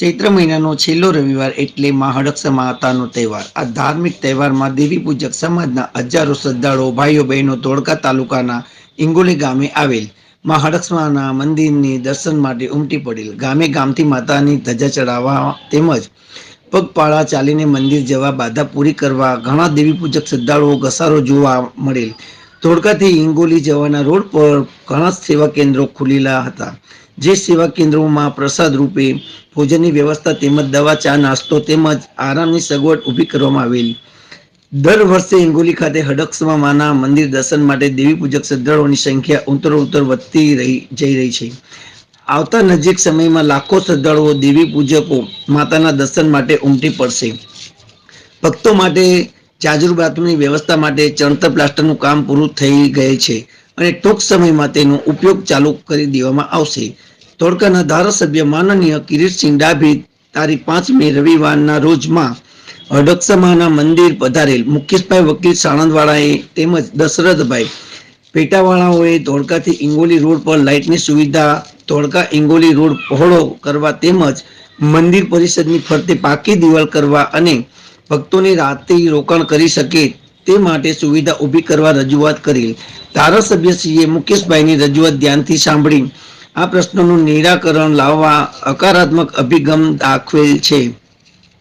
ચૈત્ર મહિનાનો છેલ્લો રવિવાર એટલે મા હડકસા માતાનો તહેવાર. આ ધાર્મિક તહેવારમાં દેવી પૂજક સમાજના હજારો શ્રદ્ધાળુઓ, ભાઈઓ, બહેનો ધોળકા તાલુકાના ઇંગોલી ગામે આવેલ. મા હડક્ષમાના મંદિરની દર્શન માટે ઉમટી પડેલ. ગામે ગામથી માતાની ધજા ચડાવવા તેમજ પગપાળા ચાલીને મંદિર જવા બાધા પૂરી કરવા ઘણા દેવી પૂજક શ્રદ્ધાળુઓ ઘસારો જોવા મળેલ. ધોળકાથી ઇંગોલી જવાના રોડ પર ઘણા સેવા કેન્દ્રો ખુલેલા હતા. જે સેવા કેન્દ્રોમાં પ્રસાદ રૂપે ભોજનની વ્યવસ્થા તેમજ દવા, ચા, નાસ્તો તેમજ આરામની સગવડ ઊભી કરવામાં આવેલી. દર વર્ષે હિંગોલી ખાતે હડકસમા માના મંદિર દર્શન માટે દેવી પૂજક શ્રદ્ધાળુઓની સંખ્યા ઉત્તરોત્તર વધતી રહી, જઈ રહી છે. આવતા નજીક સમયમાં લાખો શ્રદ્ધાળુઓ દેવી પૂજકો માતાના દર્શન માટે ઉમટી પડશે. ભક્તો માટે જાજરૂ બાથરૂમની વ્યવસ્થા માટે ચણતર પ્લાસ્ટરનું કામ પૂરું થઈ ગયે છે અને ટૂંક સમયમાં તેનો ઉપયોગ ચાલુ કરી દેવામાં આવશે. ધોળકાના ધારાસભ્ય માનનીય કિરીટસિંહ ડાભી તારીખ પાંચમી રવિવારના રોજમાં હડકસમાના મંદિર પધારેલ. મુકેશભાઈ વકીલ સાણંદવાળાએ તેમજ દશરથભાઈ પેટાવાળાઓએ ધોળકાથી ઇંગોલી રોડ પર લાઇટની સુવિધા, ધોળકા ઇંગોલી રોડ પહોળો કરવા તેમજ મંદિર પરિષદની ફરતે પાકી દિવાલ કરવા અને ભક્તોને રાતે રોકાણ કરી શકે તે માટે સુવિધા ઊભી કરવા રજૂઆત કરી ધારાસભ્યશ્રીએ મુકેશભાઈની રજૂઆત ધ્યાનથી સાંભળી આ પ્રશ્નનું નિરાકરણ લાવવા હકારાત્મક અભિગમ દાખવેલ છે.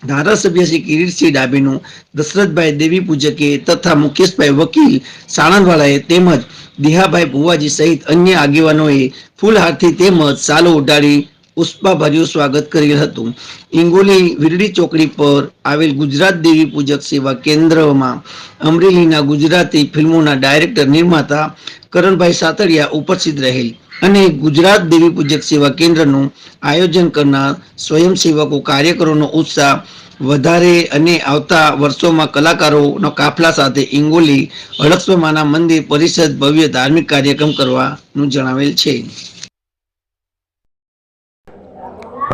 ધારાસભ્ય શ્રી કિરીટસિંહ ડાભીનું દશરથભાઈ દેવી પૂજકે તથા મુકેશભાઈ વકીલ સાણંદવાળાએ તેમજ દિહાભાઈ ભુવાજી સહિત અન્ય આગેવાનોએ ફૂલહારથી તેમજ સાલો ઉડાડી પુષ્પાભર્યું સ્વાગત કરેલ હતું. ઇંગોલી વિરડી ચોકડી પર આવેલ ગુજરાત દેવી પૂજક સેવા કેન્દ્રમાં અમરેલીના ગુજરાતી ફિલ્મોના ડાયરેક્ટર નિર્માતા કરણભાઈ સાતડિયા ઉપસ્થિત રહેલ. અને ગુજરાત દેવી પૂજક સેવા કેન્દ્રનું આયોજન કરનાર સ્વયંસેવકો કાર્યકરોનો ઉત્સાહ વધારે અને આવતા વર્ષોમાં કલાકારોના કાફલા સાથે ઇંગોલી હડક્ષમાના મંદિર, પરિષદ, ભવ્ય ધાર્મિક કાર્યક્રમ કરવાનું જણાવેલ છે.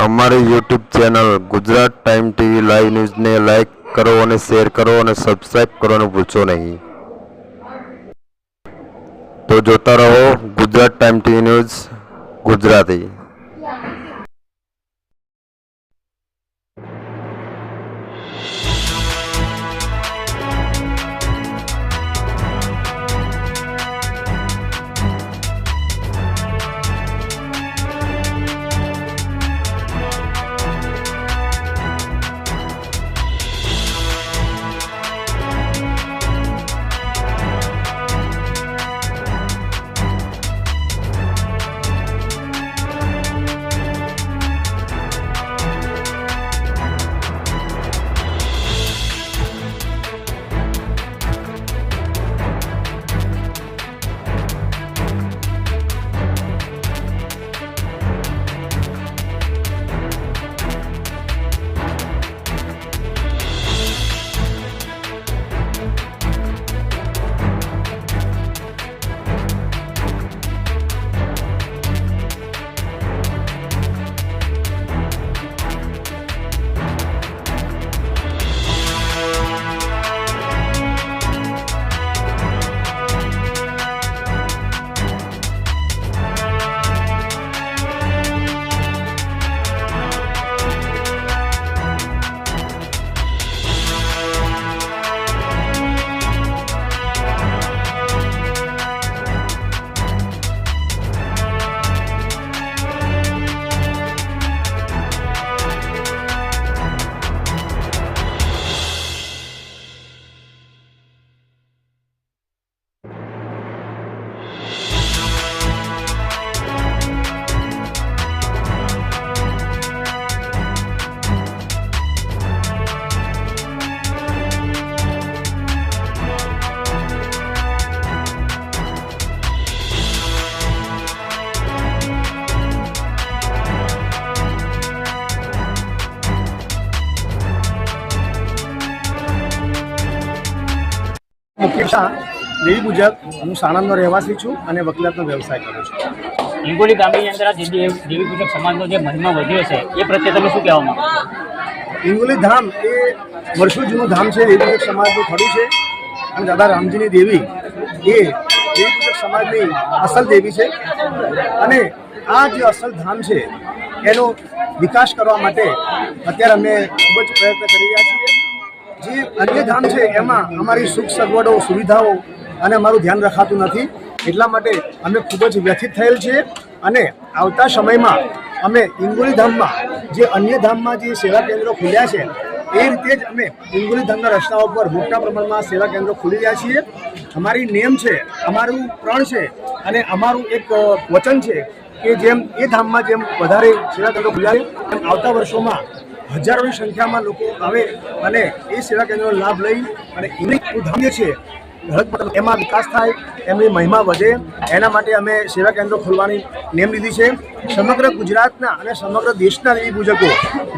અમારી YouTube channel Gujarat time TV live ન્યૂઝને લાઈક કરો અને શેર કરો અને સબસ્ક્રાઈબ કરવાનું ભૂલશો નહીં. તો જોતા રહો Gujarat time TV news Gujarati. પૂજક હું સાણંદનો રહેવાસી છું અને વકીલાતનો વ્યવસાય કરું છું. હિંગોલી ગામની અંદર આ દેવી પૂજક સમાજનો જે મહિમા વધ્યો છે એ પ્રત્યે તમે શું કહેવા માંગો? હિંગોલી ધામ એ વર્ષો જૂનું ધામ છે દેવી પૂજક સમાજનું ખડું છે અને દાદા રામજીની દેવી એ દેવી પૂજક સમાજની અસલ દેવી છે. અને આ જે અસલ ધામ છે એનો વિકાસ કરવા માટે અત્યારે અમે ખૂબ જ પ્રયત્ન કરી રહ્યા છીએ. જે અન્ય ધામ છે એમાં અમારી સુખ સગવડો સુવિધાઓ અને અમારું ધ્યાન રખાતું નથી. એટલા માટે અમે ખૂબ જ વ્યથિત થયેલ છીએ અને આવતા સમયમાં અમે ઇંગોલી ધામમાં જે અન્ય ધામમાં જે સેવા કેન્દ્રો ખુલ્યા છે, એ રીતે જ અમે ઇંગોલી ધામના રસ્તાઓ પર મોટા પ્રમાણમાં સેવા કેન્દ્રો ખોલી રહ્યા છીએ. અમારી નેમ છે, અમારું પ્રણ છે અને અમારું એક વચન છે કે જેમ એ ધામમાં જેમ વધારે સેવા કેન્દ્રો ખુલ્યા છે આવતા વર્ષોમાં હજારોની સંખ્યામાં લોકો આવે અને એ સેવા કેન્દ્રનો લાભ લઈ અને એની ધામ છે હળદ એમાં વિકાસ થાય, એમની મહિમા વધે, એના માટે અમે સેવા કેન્દ્રો ખોલવાની નેમ લીધી છે. સમગ્ર ગુજરાતના અને સમગ્ર દેશના દેવી પૂજકો,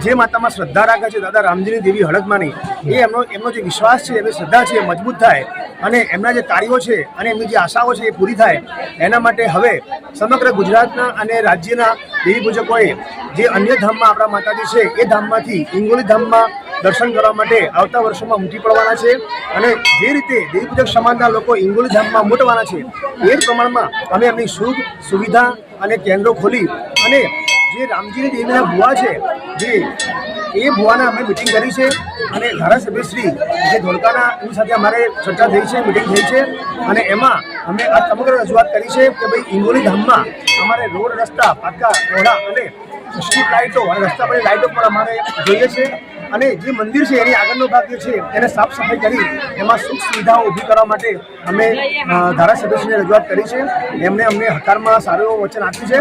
જે માતામાં શ્રદ્ધા રાખે છે, દાદા રામજીની દેવી હળદમાની એ એમનો એમનો જે વિશ્વાસ છે, એમની શ્રદ્ધા છે, એ મજબૂત થાય અને એમના જે કાર્યો છે અને એમની જે આશાઓ છે એ પૂરી થાય. એના માટે હવે સમગ્ર ગુજરાતના અને રાજ્યના દેવી પૂજકોએ જે અન્ય ધામમાં આપણા માતાજી છે, એ ધામમાંથી, હિંગોલી ધામમાં દર્શન કરવા માટે આવતા વર્ષોમાં ઉમટી પડવાના છે અને જે રીતે દેવીપૂજક સમાજના લોકો ઇંગોલી ધામમાં ઉમટવાના છે, એ પ્રમાણમાં અમે એમની સુખ સુવિધા અને કેન્દ્રો ખોલી અને જે રામજીની દેવીના ભુવા છે, જે એ ભુવાના અમે મિટિંગ કરી છે અને ધારાસભ્યશ્રી જે ધોળકાના એની સાથે અમારે ચર્ચા થઈ છે મિટિંગ થઈ છે અને એમાં અમે આ સમગ્ર રજૂઆત કરી છે કે ભાઈ ઇંગોલી ધામમાં અમારે રોડ રસ્તા, પાકા રોડા અને સ્ટ્રીટ લાઇટો અને રસ્તા પરની લાઇટો પણ અમારે જોઈએ છે. અને જે મંદિર છે એની આગળનો ભાગ છે, એને સાફ સફાઈ કરી એમાં સુખ સુવિધાઓ ઊભી કરવા માટે અમે ધારાસભ્યશ્રીને રજૂઆત કરી છે. એમને અમને હકારમાં સારું એવું વચન આપ્યું છે.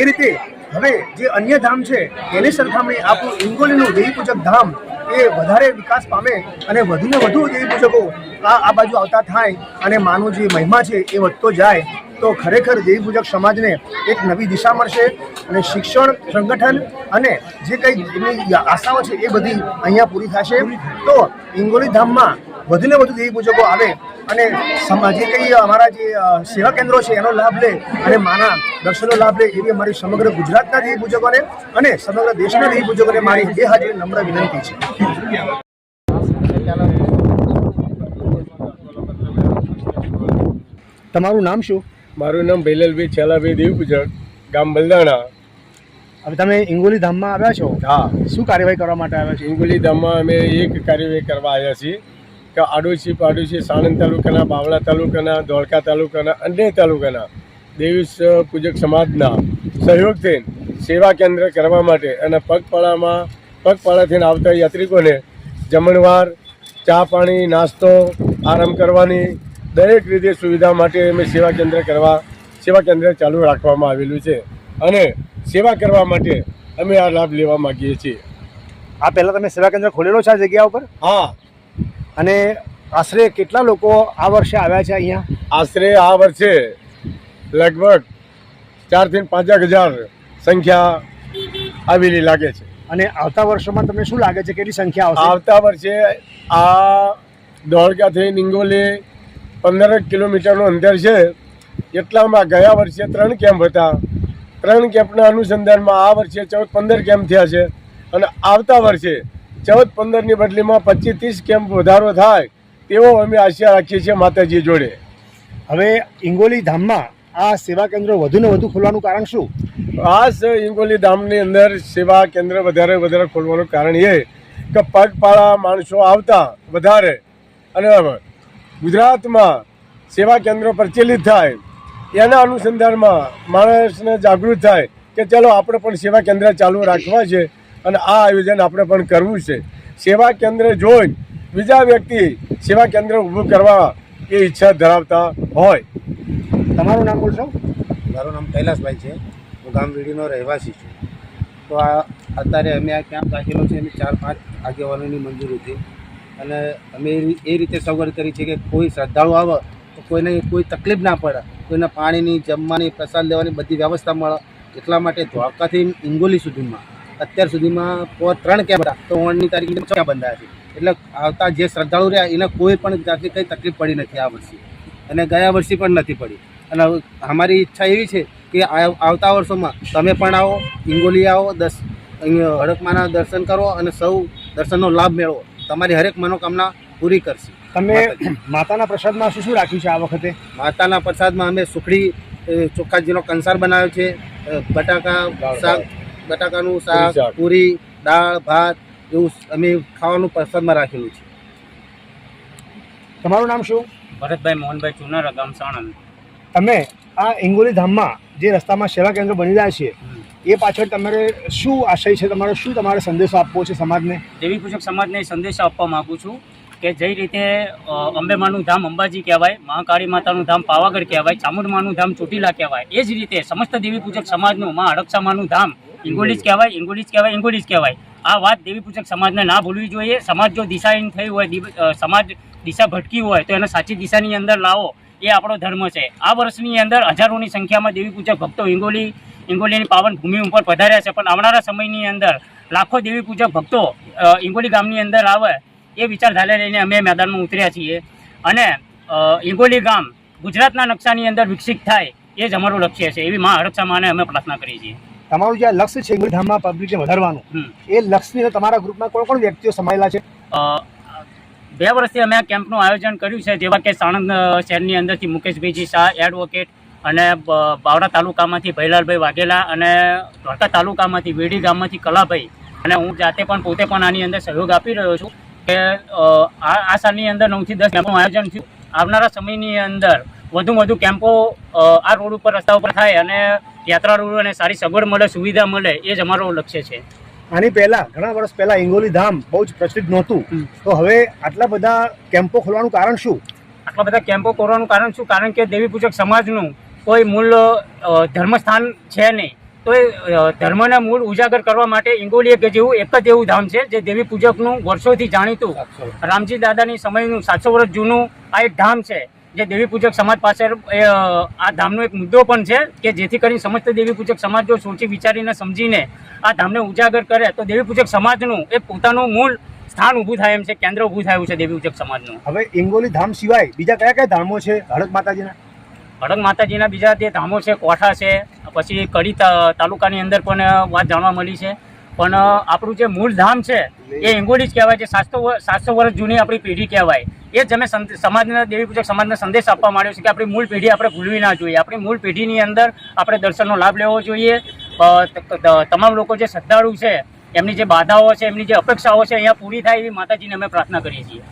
એ રીતે હવે જે અન્ય ધામ છે, એની સરખામણી આપણું ઇંગોલીનું દેવી પૂજક ધામ એ વધારે વિકાસ પામે અને વધુને વધુ દેવી પુસ્તકો આ આ બાજુ આવતા થાય અને માનો જે મહિમા છે એ વધતો જાય, તો ખરેખર દેવી પૂજક સમાજને એક નવી દિશા મળશે અને શિક્ષણ, સંગઠન અને જે કંઈ એની આશાઓ છે એ બધી અહીંયા પૂરી થશે. તો હિંગોલી ધામમાં વધુને વધુ દેવી પૂજકો આવે અને જે કંઈ અમારા જે સેવા કેન્દ્રો છે એનો લાભ લે અને માના દર્શનનો લાભ લે એવી અમારી સમગ્ર ગુજરાતના દેવી પૂજકોને અને સમગ્ર દેશના દેવી પૂજકોને મારી બે હાજરી નમ્ર વિનંતી છે. તમારું નામ શું? મારું નામ ભૈલલભાઈ છેલાભાઈ દેવપૂજક ગામ બલદાણા. હવે તમે ઇંગોલી ધામમાં આવ્યા છો? હા. શું કાર્યવાહી કરવા માટે આવ્યા છો? ઇંગોલી ધામમાં અમે એક કાર્યવાહી કરવા આવ્યા છીએ. કે આડોશી પાડોશી સાણંદ તાલુકાના બાવળા તાલુકાના ધોળકા તાલુકાના અન્ય તાલુકાના દેવી પૂજક સમાજના સહયોગથી સેવા કેન્દ્ર કરવા માટે અને પગપાળામાં પગપાળાથી આવતા યાત્રિકોને જમણવાર ચા પાણી નાસ્તો આરામ કરવાની દરેક રીતે સુવિધા માટે અમે સેવા કેન્દ્ર કરવા સેવા કેન્દ્ર ચાલુ રાખવામાં આવેલું છે. અને સેવા કરવા માટે અમે આ લાભ લેવા માગીએ છીએ. આ પહેલાં તમે સેવા કેન્દ્ર ખોલેલો છે આ જગ્યા ઉપર? હા. અને આશરે કેટલા લોકો આ વર્ષે આવ્યા છે અહીંયા? આશરે આ વર્ષે લગભગ ચારથી પાંચ હજાર સંખ્યા આવેલી લાગે છે. અને આવતા વર્ષોમાં તમને શું લાગે છે? કેટલી સંખ્યા આવશે? આવતા વર્ષે આ દોડકાથી નિંગોલી પંદર કિલોમીટરનું અંતર છે. એટલામાં ગયા વર્ષે ત્રણ કેમ્પ હતા. ત્રણ કેમ્પના અનુસંધાનમાં આ વર્ષે ચૌદ પંદર કેમ્પ થયા છે. અને આવતા વર્ષે ચૌદ પંદરની બદલીમાં પચીસ ત્રીસ કેમ્પ વધારો થાય તેવો અમે આશા રાખીએ છીએ માતાજી જોડે. હવે ઇંગોલી ધામમાં આ સેવા કેન્દ્રો વધુને વધુ ખોલવાનું કારણ શું? આ ઇંગોલી ધામની અંદર સેવા કેન્દ્ર વધારે વધારે ખોલવાનું કારણ એ કે પગપાળા માણસો આવતા વધારે. અને ગુજરાતમાં સેવા કેન્દ્રો પ્રચલિત થાય. એના અનુસંધાનમાં માણસને જાગૃત થાય કે ચલો આપણે પણ સેવા કેન્દ્ર ચાલુ રાખવા છે. અને આ આયોજન આપણે પણ કરવું છે. સેવા કેન્દ્ર જોઈ બીજા વ્યક્તિ સેવા કેન્દ્ર ઊભું કરવા એ ઈચ્છા ધરાવતા હોય. તમારું નામ બોલશો? મારું નામ કૈલાસભાઈ છે. હું ગામ વીડીનો રહેવાસી છું. તો આ અત્યારે અમે આ કેમ્પ રાખેલો છે. એની ચાર પાંચ આગેવાનોની મંજૂરીથી અને અમે એ એ રીતે સગવડ કરી છે કે કોઈ શ્રદ્ધાળુ આવે તો કોઈને કોઈ તકલીફ ના પડે. કોઈને પાણીની જમવાની પ્રસાદ લેવાની બધી વ્યવસ્થા મળે. એટલા માટે ધોળકાથી ઇંગોલી સુધીમાં અત્યાર સુધીમાં ત્રણ કેમ્પ હતા. તો ઓણની તારીખે છ બંધાયા છે. એટલે આવતા જે શ્રદ્ધાળુ રહ્યા એને કોઈ પણ જાતની કંઈ તકલીફ પડી નથી આ વર્ષે. અને ગયા વર્ષે પણ નથી પડી. અને અમારી ઈચ્છા એવી છે કે આવતા વર્ષોમાં તમે પણ આવો હિંગોલી આવો દસ અહીંયા હડકમાના દર્શન કરો અને સૌ દર્શનનો લાભ મેળવો. તમારી હરેક મનોકામના પૂરી કરશે. તમે માતાના પ્રસાદમાં શું શું રાખ્યું છે આ વખતે? માતાના પ્રસાદમાં અમે સુખડી ચોખ્ખાજીનો કંસાર બનાવ્યો છે બટાકા શાક બટાકાનું શાક. પૂરી દાળ ભાત એવું અમે ખાવાનું પ્રસાદમાં રાખેલું છે. તમારું નામ શું? ભરતભાઈ મોહનભાઈ ચુનારા ગામ સાણંદ. તમે આ ઇંગોલી ધામમાં જે રસ્તામાં સેવા કેન્દ્ર બની રહ્યા છે એ પાછળ તમારે શું આશય છે? તમારો શું તમારે સંદેશો આપવો છે સમાજને? દેવી પૂજક સમાજને સંદેશ આપવા માગું છું કે જે રીતે અંબેમાનું ધામ અંબાજી કહેવાય મહાકાળી માતાનું ધામ પાવાગઢ કહેવાય ચામુંડમાનું ધામ ચોટીલા કહેવાય એ જ રીતે સમસ્ત દેવી પૂજક સમાજનું મા હડકસામાનું ધામ જ કહેવાય ઇંગોલી જ કહેવાય જ કહેવાય. આ વાત દેવી પૂજક સમાજને ના ભૂલવી જોઈએ. સમાજ જો દિશાહીન થઈ હોય સમાજ દિશા ભટકી હોય, તો એને સાચી દિશાની અંદર લાવો. એ આપણો ધર્મ છે. આ વર્ષની અંદર હજારોની સંખ્યામાં દેવી પૂજક ભક્તો ઇંગોલી, ઇંગોલીની પાવન ભૂમિ ઉપર પધાર્યા છે. પણ આવનારા સમયની અંદર લાખો દેવી પૂજક ભક્તો હિંગોલી ગામની અંદર આવે એ વિચારધારા લઈને અમે મેદાનમાં ઉતર્યા છીએ. અને હિંગોલી ગામ ગુજરાતના નકશાની અંદર વિકસિત થાય એ જ અમારું લક્ષ્ય છે. એવી મા હરક્ષા માને અમે પ્રાર્થના કરીએ છીએ. તમારું જે લક્ષ્ય છે ધામમાં પબ્લિકને વધારવાનું એ લક્ષ્યને તમારા ગ્રુપમાં કોણ કોણ વ્યક્તિઓ સમાયેલા છે? બે વર્ષથી અમે આ કેમ્પનું આયોજન કર્યું છે જેવા કે સાણંદ શહેરની અંદરથી મુકેશભાઈજી શાહ એડવોકેટ અને બાવડા તાલુકામાંથી ભૈલાલભાઈ વાઘેલા અને દ્વારકા તાલુકામાંથી વેડી ગામમાંથી કલાભાઈ. અને હું જાતે પણ પોતે પણ આની અંદર સહયોગ આપી રહ્યો છું કે આ આ સાલની અંદર નવથી દસ કેમ્પનું આયોજન થયું. આવનારા સમયની અંદર વધુ વધુ કેમ્પો આ રોડ ઉપર રસ્તા ઉપર થાય અને યાત્રાળુઓને સારી સગવડ મળે સુવિધા મળે એ જ અમારો લક્ષ્ય છે. આની પહેલા ઘણા વર્ષ પહેલા ઇંગોલી ધામ બહુ જ પ્રચલિત નહોતું. તો હવે આટલા બધા કેમ્પો ખોલવાનું કારણ શું? આટલા બધા કેમ્પો કરવાનું કારણ શું? કારણ કે દેવી પૂજક સમાજનું કોઈ મૂળ ધર્મસ્થાન છે નહીં. તો એ ધર્મના મૂળ ઉજાગર કરવા માટે ઇંગોલી એક જેવું એક જ એવું ધામ છે જે દેવી પૂજકનું વર્ષોથી જાણીતું રામજી દાદાની સમયનું સાતસો વર્ષ જૂનું આ એક ધામ છે. જે દેવી પૂજક સમાજ પાસે એ, આ ધામનો એક મુદ્દો પણ છે કે જેથી કરીને સમસ્ત દેવી પૂજક સમાજ જો સોચી વિચારીને સમજીને આ ધામને ઉજાગર કરે તો દેવી પૂજક સમાજનું એક પોતાનું મૂળ સ્થાન ઊભું થાય એમ છે કેન્દ્ર ઊભું થયું છે દેવી પૂજક સમાજનું. હવે ઇંગોલી ધામ સિવાય બીજા કયા કયા ધામો છે? હળદ માતાજીના? હળદ માતાજીના બીજા જે ધામો છે કોઠા છે પછી કડી તાલુકાની અંદર પણ વાત જાણવા મળી છે. પણ આપણું જે મૂળ ધામ છે એ હિંગોલી જ કહેવાય છે. સાતસો સાતસો વર્ષ જૂની આપણી પેઢી કહેવાય. એ જ અમે સમાજના દેવી પૂજક સમાજને સંદેશ આપવા માંડ્યો છે કે આપણી મૂળ પેઢી આપણે ભૂલવી ના જોઈએ. આપણી મૂળ પેઢીની અંદર આપણે દર્શનનો લાભ લેવો જોઈએ. તમામ લોકો જે શ્રદ્ધાળુ છે, એમની જે બાધાઓ છે, એમની જે અપેક્ષાઓ છે, અહીંયા પૂરી થાય એવી માતાજીને અમે પ્રાર્થના કરીએ છીએ.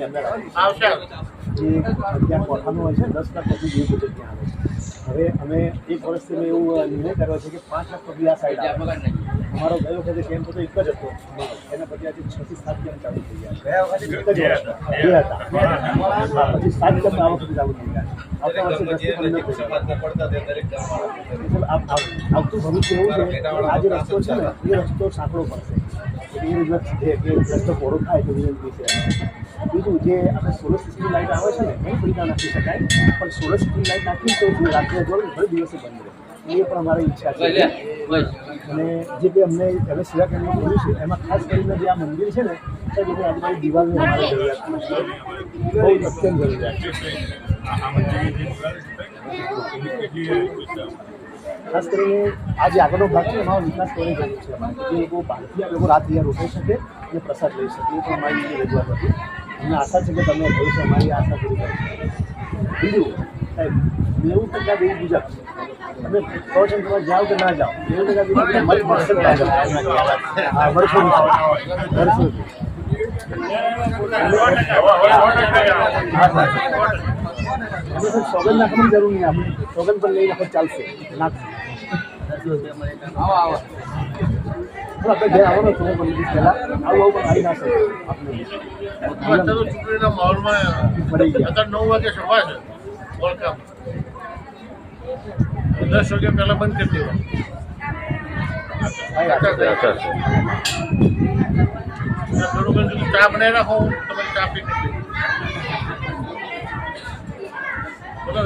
લક્ષ્યની અંદર આવશે. જે ત્યાં કોઠાનું હોય છે દસ લાખ પબ્લિક જેવું બધું ત્યાં આવે છે. હવે અમે એક વર્ષથી મેં એવું નિર્ણય કર્યો છે કે પાંચ લાખ પબ્લિક આ સાઈડ આવે. અમારો ગયો વખતે કેમ્પ હતો એક જ હતો. એના પછી આજે છ થી સાત કેમ્પ ચાલુ થઈ ગયા ગયા વખતે એક જ વર્ષ. બે હતા. પછી સાત કેમ્પ આ વખતે ચાલુ થઈ ગયા આવતા વર્ષે ભવિષ્ય એવું છે આ જે રસ્તો છે ને એ રસ્તો સાંકડો પડશે. એ રસ્તો પહોળો થાય તો વિનંતી છે. બીજું જે આપણે સોલર સિસ્ટમ લાઇટ આવે છે ને એ સુવિધા નાખી શકાય. પણ સોલર સિસ્ટમ લાઇટ નાખી તો રાત્રે જોડે ઘણી દિવસે બંધ રહે. એ પણ અમારી ઈચ્છા છે. અને જે બી અમને હવે સેવા કેન્દ્ર જોયું છે એમાં ખાસ કરીને જે આ મંદિર છે ને તો જે આજુબાજુ દિવાલની અમારે જરૂરિયાત બહુ અત્યંત જરૂરિયાત છે. ખાસ કરીને આ જે આગળનો ભાગ છે એમાં વિકાસ કરવાની જરૂર છે. કે લોકો બહારથી આ લોકો રાત અહીંયા રોકાઈ શકે અને પ્રસાદ લઈ શકે એ પણ અમારી રજૂઆત હતી. અમને આશા છે કે તમે ભવિષ્ય અમારી આશા પૂરી કરો બીજું, સાહેબ, નેવું ટકા દેવી બીજા તમે કહો છો તમે જાઓ કે ના જાઓ? નેવું ટકા વર્ષો સર સોગંદ નાખવાની જરૂર નહીં, આપણે સોગંદ પણ લઈ નાખો ચાલશે. નાખ ચૂંટણીના માહોલમાં નવ વાગે સભા છે વર્લ્ડ કપ દસ વાગ્યા પહેલા બંધ કરી દેવા. ચા બનાવી રાખો તમે ચા પી બોલો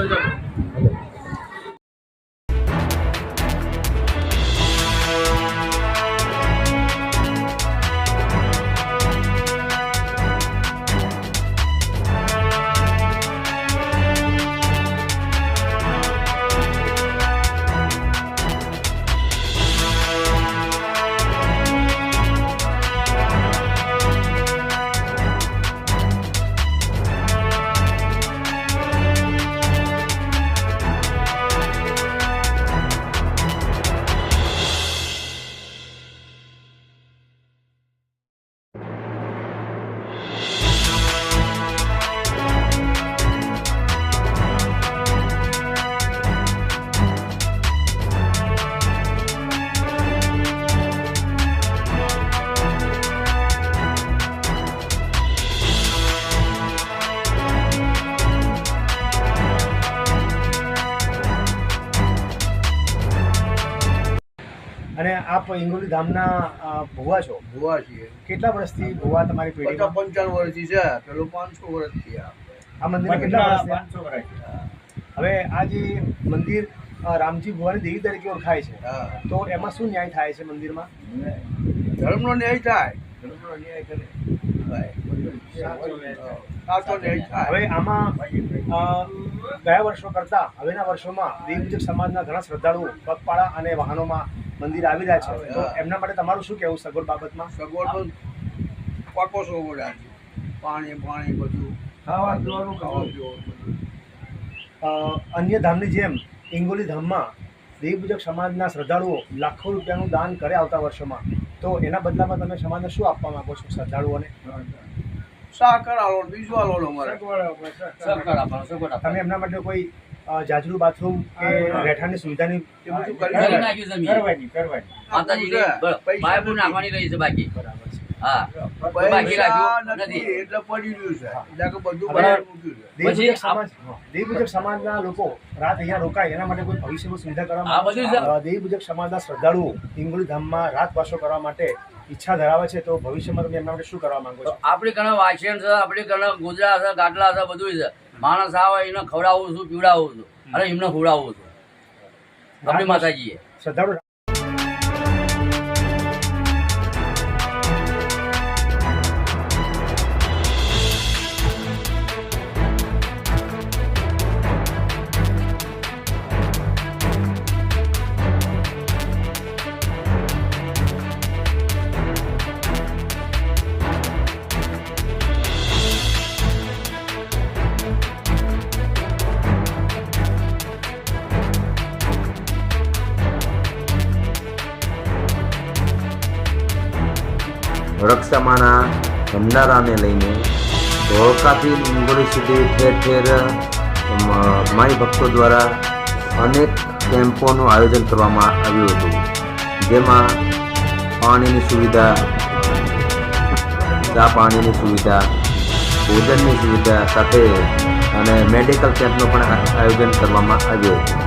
આપ હિંગોલી ધામના ભુવા છો? ભુવા છીએ. કેટલા વર્ષથી ભુવા તમારી પેઢી પેઢીમાં? પંચાવન વર્ષથી છે પેલું પાંચસો વર્ષથી આ આ મંદિર કેટલા વર્ષથી હવે આ જે મંદિર રામજી ભુવાની દેવી તરીકે ઓળખાય છે. તો એમાં શું ન્યાય થાય છે મંદિરમાં? ધર્મનો ન્યાય થાય. ધર્મનો ન્યાય કરે. હવે આમાં ગયા વર્ષો કરતા હવેના વર્ષોમાં દેવપૂજક સમાજના ઘણા શ્રદ્ધાળુઓ પગપાળા અને વાહનોમાં મંદિર આવી રહ્યા છે. તો એમના માટે તમારું શું કહેવું સગવડ બાબતમાં? સગવડ તો પાકો સગવડ આ પાણી પાણી બધું. ખાવા પીવાનું ખાવા પીવાનું બધું. અન્ય ધામની જેમ ઇંગોલી ધામમાં દેવપૂજક સમાજના શ્રદ્ધાળુઓ લાખો રૂપિયાનું દાન કરે આવતા વર્ષોમાં. તો એના બદલામાં તમે સમાજને શું આપવા માંગો છો શ્રદ્ધાળુઓને? સાકર આલો બીજું આલો અમારે. તમે એમના માટે કોઈ જાજરૂ બાથરૂમ કે રહેઠાણની સુવિધાની એ બધું કરી કરી નાખ્યું કરવાની કરવાની. માતાજીની બ- પૈસા બાયપુર નથી. નાખવાની રહી છે બાકી. બરાબર છે. હા. બાકી પૈસા રાખ્યું નથી નથી. એટલે પડી રહ્યું છે. એટલે કે બધું હવે બહાર મૂક્યું છે. દેવપૂજક પછી સમાજ દેવપૂજક સમાજના લોકો રાત અહીંયા રોકાય એના માટે કોઈ ભવિષ્યમાં સુવિધા કરવા આ મુજબ સમાજના શ્રદ્ધાળુઓ હિંગોલી ધામમાં રાતવાસો કરવા માટે ઈચ્છા ધરાવે છે તો ભવિષ્યમાં તમે એમના માટે શું કરવા માંગો છો? આપણી ઘણા વાંચન છે આપણી ઘણા ગોદરા છે ગાટલા છે બધું છે. માણસ આવે એને ખવડાવું છું પીવડાવું છું. અને એમને ખવડાવું છું. આપણી માતાજીએ. શ્રદ્ધાળુ ભંડારાને લઈને ધોળકાથી ઇંગોલી સુધી ઠેર ઠેર માઈ ભક્તો દ્વારા અનેક કેમ્પોનું આયોજન કરવામાં આવ્યું હતું. જેમાં પાણીની સુવિધા, ચા પાણીની સુવિધા, ભોજનની સુવિધા સાથે અને મેડિકલ કેમ્પનું પણ આયોજન કરવામાં આવ્યું હતું.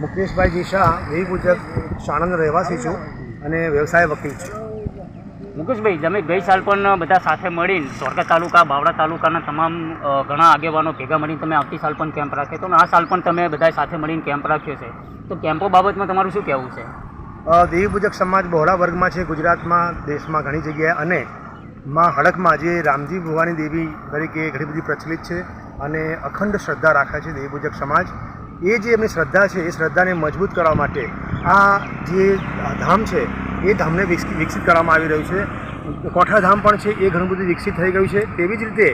મુકેશભાઈ જીશા વી ગુજરાત સાણંદ રહેવાસી છું અને વ્યવસાય વકીલ છું. મુકેશભાઈ, તમે ગઈ સાલ પણ બધા સાથે મળીને ધોળકા તાલુકા બાવડા તાલુકાના તમામ ઘણા આગેવાનો ભેગા મળીને તમે આવતી સાલ પણ કેમ્પ રાખ્યો અને આ સાલ પણ તમે બધા સાથે મળીને કેમ્પ રાખ્યો છે. તો કેમ્પો બાબતમાં તમારું શું કહેવું છે? દેવી પૂજક સમાજ બહોળા વર્ગમાં છે, ગુજરાતમાં, દેશમાં ઘણી જગ્યાએ અને માં હડકમાં જે રામજી ભુવાની દેવી તરીકે ઘણી બધી પ્રચલિત છે અને અખંડ શ્રદ્ધા રાખે છે દેવી પૂજક સમાજ. એ જે એમની શ્રદ્ધા છે, એ શ્રદ્ધાને મજબૂત કરવા માટે આ જે ધામ છે એ ધામને વિકસિત કરવામાં આવી રહ્યું છે. કોઠા ધામ પણ છે, એ ઘણું બધું વિકસિત થઈ ગયું છે. તેવી જ રીતે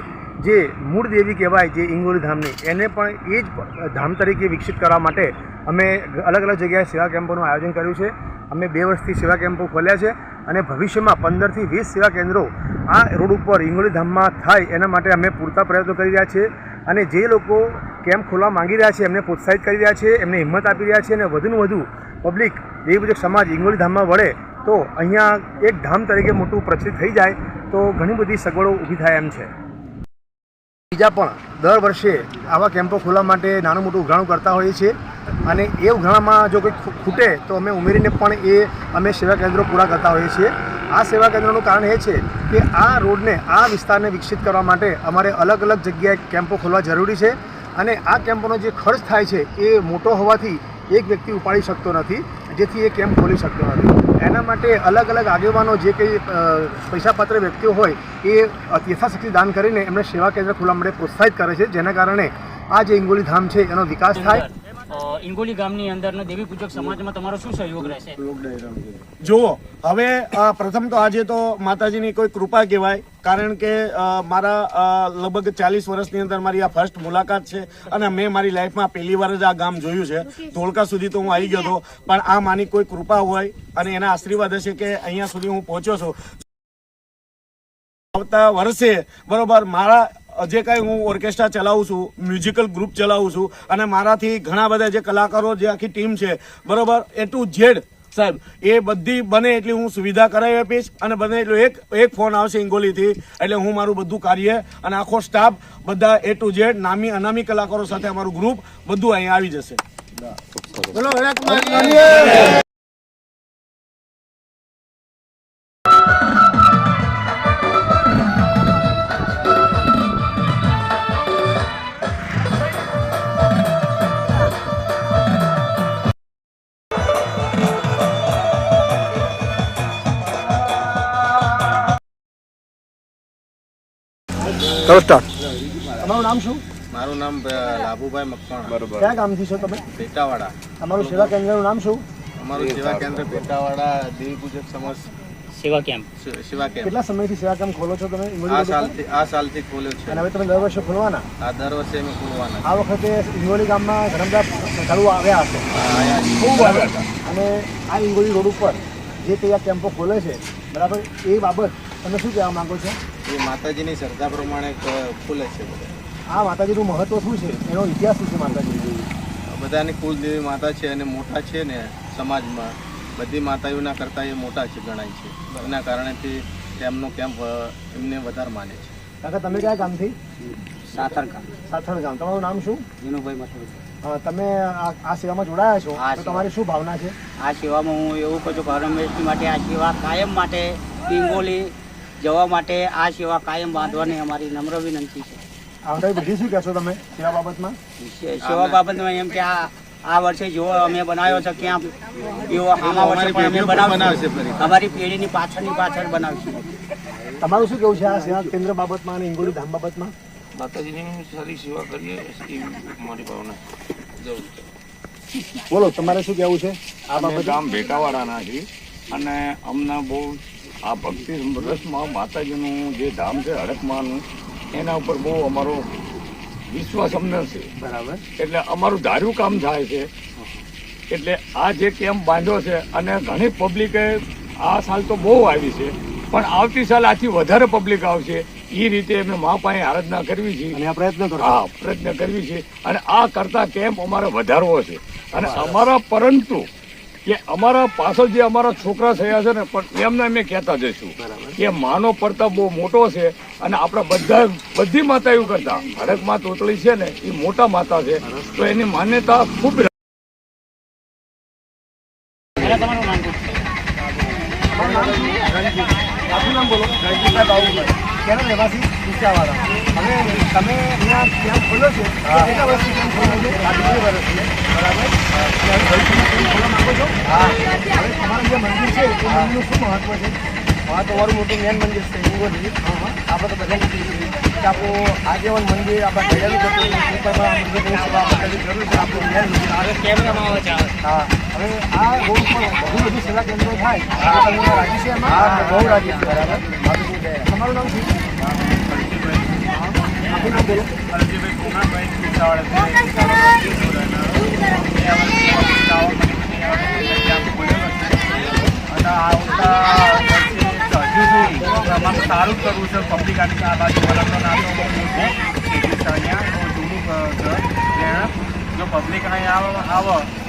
જે મૂળ દેવી કહેવાય, જે ઇંગોલી ધામની, એને પણ એ જ ધામ તરીકે વિકસિત કરવા માટે અમે અલગ અલગ જગ્યાએ સેવા કેમ્પોનું આયોજન કર્યું છે. અમે બે વર્ષથી સેવા કેમ્પો ખોલ્યા છે અને ભવિષ્યમાં પંદરથી વીસ સેવા કેન્દ્રો આ રોડ ઉપર ઇંગોલી ધામમાં થાય એના માટે અમે પૂરતા પ્રયત્નો કરી રહ્યા છીએ અને જે લોકો કેમ્પ ખોલવા માંગી રહ્યા છે, એમને પ્રોત્સાહિત કરી રહ્યા છે, એમને હિંમત આપી રહ્યા છે અને વધુને વધુ પબ્લિક, દેવીપૂજક સમાજ ઇંગોલી ધામમાં વળે તો અહીંયા એક ધામ તરીકે મોટું પ્રચલિત થઈ જાય તો ઘણી બધી સગવડો ઊભી થાય એમ છે. બીજા પણ દર વર્ષે આવા કેમ્પો ખોલવા માટે નાનું મોટું ઉઘરાણું કરતા હોઈએ છીએ અને એ ઉઘરાણામાં જો કંઈક ખૂટે તો અમે ઉમેરીને પણ એ અમે સેવા કેન્દ્રો પૂરા કરતા હોઈએ છીએ. આ સેવા કેન્દ્રનું કારણ એ છે કે આ રોડને, આ વિસ્તારને વિકસિત કરવા માટે અમારે અલગ અલગ જગ્યાએ કેમ્પો ખોલવા જરૂરી છે અને આ કેમ્પોનો જે ખર્ચ થાય છે એ મોટો હોવાથી એક વ્યક્તિ ઉપાડી શકતો નથી, જેથી એ કેમ્પ ખોલી શકતો નથી. એના માટે અલગ અલગ આગેવાનો જે કંઈ પૈસાપાત્ર વ્યક્તિઓ હોય એ યથાશક્તિ દાન કરીને એમને સેવા કેન્દ્ર ખોલવા માટે પ્રોત્સાહિત કરે છે. જેના કારણે આ જે ઇંગોલી ધામ છે, એનો વિકાસ થાય. ઇંગોલી ગામની અંદરના દેવી પૂજક સમાજમાં તમારો શું સહયોગ રહેશે? જુઓ, હવે પ્રથમ તો આજે તો માતાજીની કોઈ કૃપા કહેવાય, કારણ કે મારા લગભગ ચાલીસ વર્ષની અંદર મારી આ ફર્સ્ટ મુલાકાત છે અને મેં મારી લાઈફમાં પહેલી વાર જ આ ગામ જોયું છે. ધોળકા સુધી તો હું આવી ગયો હતો, પણ આ માની કોઈ કૃપા હોય અને એના આશીર્વાદ હશે કે અહીંયા સુધી હું પહોંચ્યો છું. આવતા વર્ષે, બરોબર, મારા જે કાંઈ હું ઓર્કેસ્ટ્રા ચલાવું છું મ્યુઝિકલ ગ્રુપ ચલાવું છું અને મારાથી ઘણા બધા જે કલાકારો જે આખી ટીમ છે બરોબર એ ટુ ઝેડ સાહેબ એ બધી બને એટલી હું સુવિધા કરાવી આપીશ અને બને એટલું એક એક ફોન આવશે ઇંગોલીથી એટલે હું મારું બધું કાર્ય અને આખો સ્ટાફ બધા એ ટુ ઝેડ નામી અનામી કલાકારો સાથે અમારું ગ્રુપ બધું અહીંયા આવી જશે. બોલો સ્ટાર્ટ તમારું નામ શું? મારું નામ લાભુભાઈ મકવાણા. બરોબર. કયા ગામથી છો તમે? પેટાવાડા. તમારું સેવા કેન્દ્રનું નામ શું? અમારું સેવા કેન્દ્ર પેટાવાડા દેવી પૂજક સમાજ. સેવા કેમ્પ. સેવા કેટલા સમયથી સેવા કેમ્પ ખોલો છો તમે? આ સાલથી આ સાલથી ખોલ્યો છે. અને હવે તમે દર વર્ષે ખોલવાના? આ દર વર્ષે અમે ખોલવાના આ વખતે ઇંગોલી ગામમાં ઘણા બધા શ્રદ્ધાળુઓ આવ્યા હશે. ખૂબ આવ્યા અને આ ઇંગોલી રોડ ઉપર જે તે આ કેમ્પો ખોલે છે બરાબર એ બાબત તમે શું કહેવા માંગો છો? એ માતાજીની શ્રદ્ધા પ્રમાણે ખુલે છે. બધા આ માતાજીનું મહત્વ શું છે? એનો ઇતિહાસ શું છે માતાજી બધાની કુલદેવી માતા છે અને મોટા છે ને સમાજમાં. બધી માતાઓના કરતાં એ મોટા છે ગણાય છે. એના કારણેથી તેમનો કેમ્પ એમને વધારે માને છે. કાકા તમે કયા ગામથી? સાથણ ગામ સાથણ ગામ. તમારું નામ શું? વિનુભાઈ મથુર તમે આ આ સેવામાં જોડાયા છો. તો તમારી શું ભાવના છે? આ સેવામાં હું એવું કહું છું કે હરમેશજી માટે આ સેવા કાયમ માટે પિંગોલી જવા માટે આ સેવા કાયમ બાંધવાની અમારી નમ્ર વિનંતી છે. બધી શું કહેશો તમે સેવા બાબતમાં? સેવા બાબતમાં એમ કે આ આ વર્ષે જેવો અમે બનાવ્યો છે ક્યાં એવો આમાં વર્ષે પણ અમે બનાવશે. અમારી પેઢીની પાછળની પાછળ બનાવીશું. તમારું શું કેવું છે આ સેવા કેન્દ્ર બાબતમાં અને ઇંગોલી ધામ બાબતમાં? માતાજીની સારી સેવા કરીએ એ મારી ભાવના. બોલો તમારે શું કહેવું છે આ બાબત? ગામ ભેટાવાડાના છીએ અને અમને બહુ આ ભક્તિ રસમાં માતાજીનું જે ધામ છે હડકમાનું એના ઉપર બહુ અમારો વિશ્વાસ અમને છે. બરાબર. એટલે અમારું ધાર્યું કામ થાય છે. એટલે આ જે કેમ્પ બાંધ્યો છે અને ઘણી પબ્લિકે આ સાલ તો બહુ આવી છે પણ આવતી સાલ આથી વધારે પબ્લિક આવશે. એ રીતે અમે મા પાસે આરાધના કરવી છે. અને પ્રયત્ન કરો. હા પ્રયત્ન કરવી છે. અને આ કરતા કેમ્પ અમારે વધારવો છે. અને અમારા પરંતુ કે અમારા પાછળ જે અમારા છોકરા થયા છે ને પણ એમને અમે કહેતા જઈશું કે માનો પડતા બહુ મોટો છે અને આપણા બધા બધી માતા એવું કરતા. હડકમાં તોતળી છે ને એ મોટા માતા છે તો એની માન્યતા ખૂબ તમારું નામ તમારું નામ બોલો. રણજીતભાઈ બાબુભાઈ ક્યાંના રહેવાસી? ડીસાવાળા હવે તમે અહીંયા ત્યાં ખોલ્યો છે? કેટલા વર્ષથી કેમ્પ ખોલ્યો છે? આટલી વર્ષથી? બરાબર. અને હવે ભવિષ્યમાં કેમ્પ ખોલવા માગો છો? હા. હવે તમારું જે મંદિર છે એ મંદિરનું શું મહત્વ છે? હા તો મારું મોટું મેન મંદિર છે હિંગોલી આપણે તો બધા કે આપણું આજીવન મંદિર આપણે ગયેલું હતું એ પણ આ મંદિરની સેવા આપણે જરૂર છે આપણું મેન મંદિર હવે કેમેરામાં આવે છે હા હવે આ રોડ પર વધુ વધુ સેવા કેન્દ્રો થાય તમે રાજી છે હા બહુ રાજી છે બરાબર તમારું નામ શું નામ બોલો અરજીભાઈ કુમારભાઈ પિસાવાડા આવતા વર્ષે સારું જ કરવું છે. પબ્લિક આની આ બાજુ વલણનો નાતો અહીંયા જૂનું ઘર જો પબ્લિક અહીંયા આવ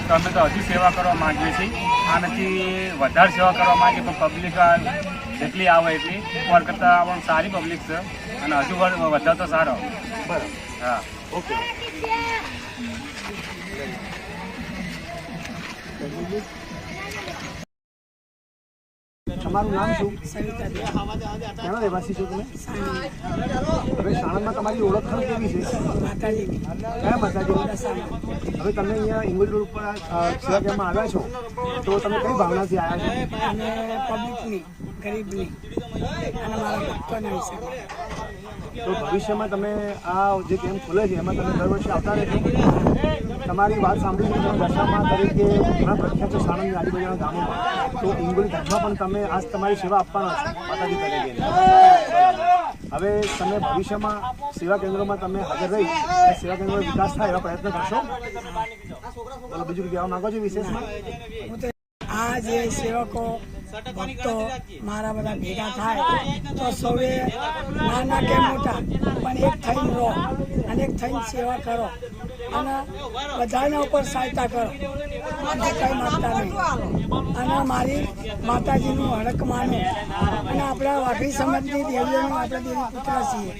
તો અમે તો હજુ સેવા કરવા માંગીએ છીએ. આનાથી વધારે સેવા કરવા માંગીએ પણ પબ્લિક જેટલી આવે એટલી. પર કરતાં આપણને સારી પબ્લિક છે. અને હજુ વધારે તો સારો. હા. ઓકે. તમારું નામ શું? ક્યાંના રહેવાસી છો તમે? હવે સાણંદમાં તમારી ઓળખાણ કેવી છે? કયા માતાજી? હવે તમે અહીંયા ઇંગોલી રોડ ઉપર આ આવ્યા છો, તો તમે કઈ ભાવનાથી આવ્યા છો? પબ્લિકની, ગરીબની, અને મારા ભક્તોના હિસાબે તો ભવિષ્યમાં તમે આ જે કેમ્પ ખુલે છે, એમાં તમે દર વર્ષે આવતા રહેશો તમારી વાત સાંભળી છે તમે દશામાં તરીકે ઘણા પ્રખ્યાત છે સાણંદની આજુબાજુના ગામોમાં. તો ઇંગોલી ધામમાં પણ તમે આજ તમારી સેવા આપવાના છો, માતાજી તરીકે. હવે તમે ભવિષ્યમાં સેવા કેન્દ્રોમાં તમે હાજર રહી સેવા કેન્દ્રનો વિકાસ થાય એવા પ્રયત્ન કરશો? બીજું કહેવા માગો છો વિશેષમાં? આ જે સેવકો ભક્તો મારા બધા ભેગા થાય તો સૌએ નાના કે મોટા પણ એક થઈને રહો અને એક થઈને સેવા કરો અને બધાના ઉપર સહાયતા કરો. કંઈ માગતા નહીં. અને મારી માતાજીનું હડક માનો. અને આપણા વાઘરી સમાજની દેવીઓનું આપણે દેવી પુત્ર છીએ.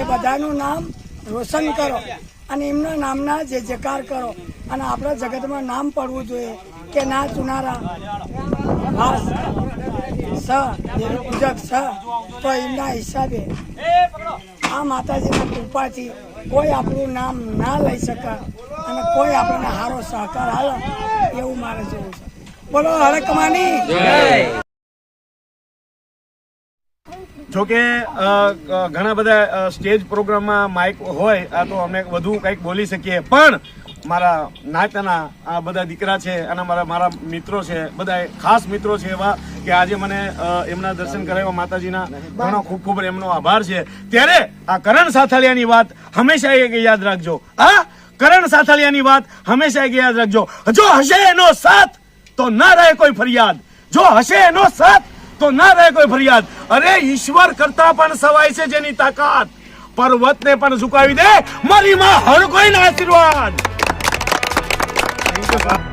એ બધાનું નામ રોશન કરો. અને એમના નામના જે જકાર કરો. અને આપણા જગતમાં નામ પડવું જોઈએ કે ના ચુનારા. વાસ સ પૂજક સ તો હિસાબે આ માતાજીના કૃપાથી કોઈ આપણું નામ ના લઈ શકે અને કોઈ આપણને સારો સહકાર હાલે એવું મારે જોવું છે. બોલો હરકમાની જોકે અ, અ, ઘણા બધા સ્ટેજ પ્રોગ્રામમાં માઇક હોય આ તો અમે વધુ કંઈક બોલી શકીએ. પણ મારા નાતાના, આ બધા દીકરા છે અને મારા મારા મિત્રો છે બધા ખાસ મિત્રો છે એવા કે આજે મને એમના દર્શન કરાવ્યા માતાજીના. ઘણો ખૂબ ખૂબ એમનો આભાર છે. ત્યારે આ કરણ સાથળિયાની વાત હંમેશા એક યાદ રાખજો. હા? કરણ સાથળિયાની વાત હંમેશા એક યાદ રાખજો. જો હશે એનો સાથ, તો ના રહે કોઈ ફરિયાદ. જો હશે એનો સાથ, તો ના રહે કોઈ ફરિયાદ. અરે, ઈશ્વર કરતા પણ સવાય છે જેની તાકાત. પર્વતને પણ ઝુકાવી દે. મારી માં હર કોઈના આશીર્વાદ. 你干嘛？